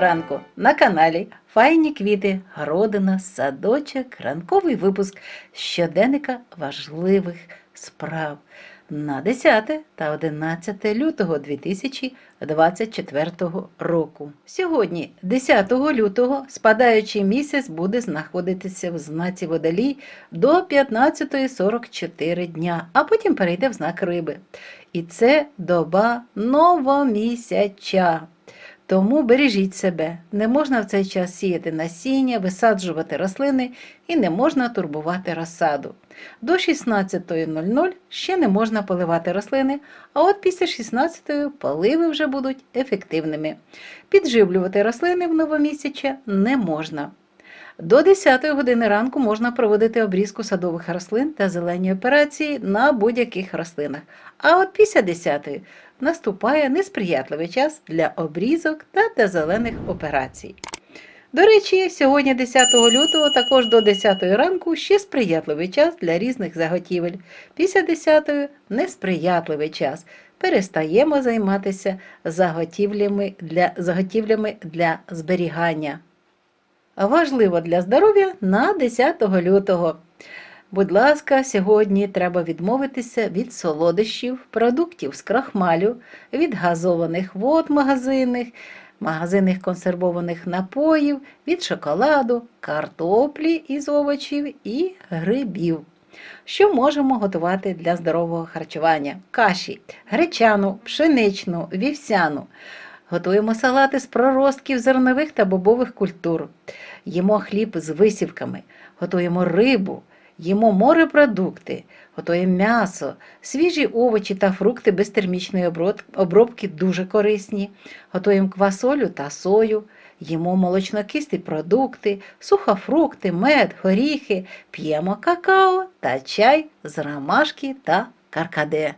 ранку на каналі Файні квіти, городина, садочок, ранковий випуск щоденника важливих справ на 10 та 11 лютого 2024 року. Сьогодні, 10 лютого, спадаючий місяць буде знаходитися в знаці водолій до 15.44 дня, а потім перейде в знак риби. І це доба новомісяча. Тому бережіть себе. Не можна в цей час сіяти насіння, висаджувати рослини і не можна турбувати розсаду. До 16.00 ще не можна поливати рослини, а от після 16.00 поливи вже будуть ефективними. Підживлювати рослини в новомісяча не можна. До 10 години ранку можна проводити обрізку садових рослин та зелені операції на будь-яких рослинах. А от після 10 наступає несприятливий час для обрізок та для зелених операцій. До речі, сьогодні, 10 лютого, також до 10 ранку ще сприятливий час для різних заготівель. Після 10 несприятливий час. Перестаємо займатися заготівлями для, заготівлями для зберігання. Важливо для здоров'я на 10 лютого. Будь ласка, сьогодні треба відмовитися від солодощів, продуктів з крахмалю, від газованих вод магазинних, магазинних консервованих напоїв, від шоколаду, картоплі із овочів і грибів. Що можемо готувати для здорового харчування? Каші, гречану, пшеничну, вівсяну. Готуємо салати з проростків зернових та бобових культур. Їмо хліб з висівками, готуємо рибу, їмо морепродукти, готуємо м'ясо, свіжі овочі та фрукти без термічної обробки дуже корисні. Готуємо квасолю та сою, їмо молочнокисті продукти, сухофрукти, мед, горіхи, п'ємо какао та чай з ромашки та каркаде.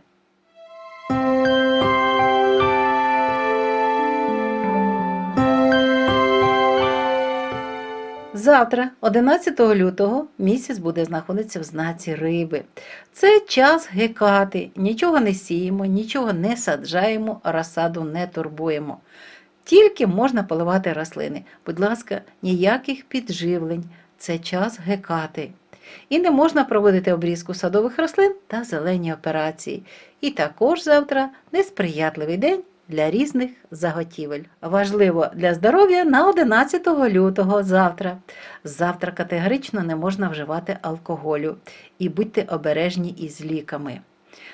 Завтра, 11 лютого, місяць буде знаходитися в знаці риби. Це час гекати. Нічого не сіємо, нічого не саджаємо, розсаду не турбуємо. Тільки можна поливати рослини. Будь ласка, ніяких підживлень. Це час гекати. І не можна проводити обрізку садових рослин та зелені операції. І також завтра несприятливий день для різних заготівель. Важливо для здоров'я на 11 лютого завтра. Завтра категорично не можна вживати алкоголю і будьте обережні із ліками.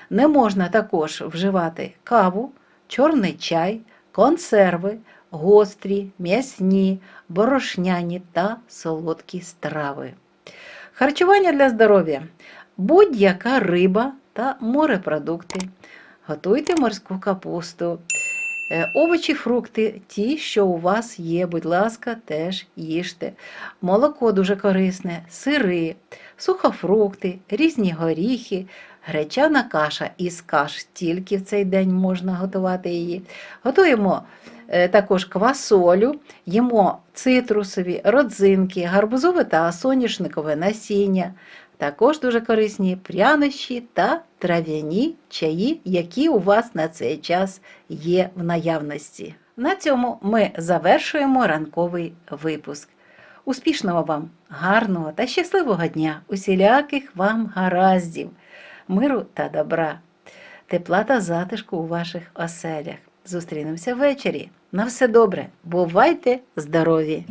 Не можна також вживати каву, чорний чай, консерви, гострі, м'ясні, борошняні та солодкі страви. Харчування для здоров'я. Будь-яка риба та морепродукти. Готуйте морську капусту. Е, Овочі, фрукти, ті, що у вас є, будь ласка, теж їжте. Молоко дуже корисне, сири, сухофрукти, різні горіхи, гречана каша із каш, тільки в цей день можна готувати її. Готуємо е, також квасолю, їмо цитрусові, родзинки, гарбузове та соняшникове насіння. Також дуже корисні прянощі та трав'яні чаї, які у вас на цей час є в наявності. На цьому ми завершуємо ранковий випуск. Успішного вам, гарного та щасливого дня, усіляких вам гараздів, миру та добра, тепла та затишку у ваших оселях. Зустрінемося ввечері. На все добре, бувайте здорові!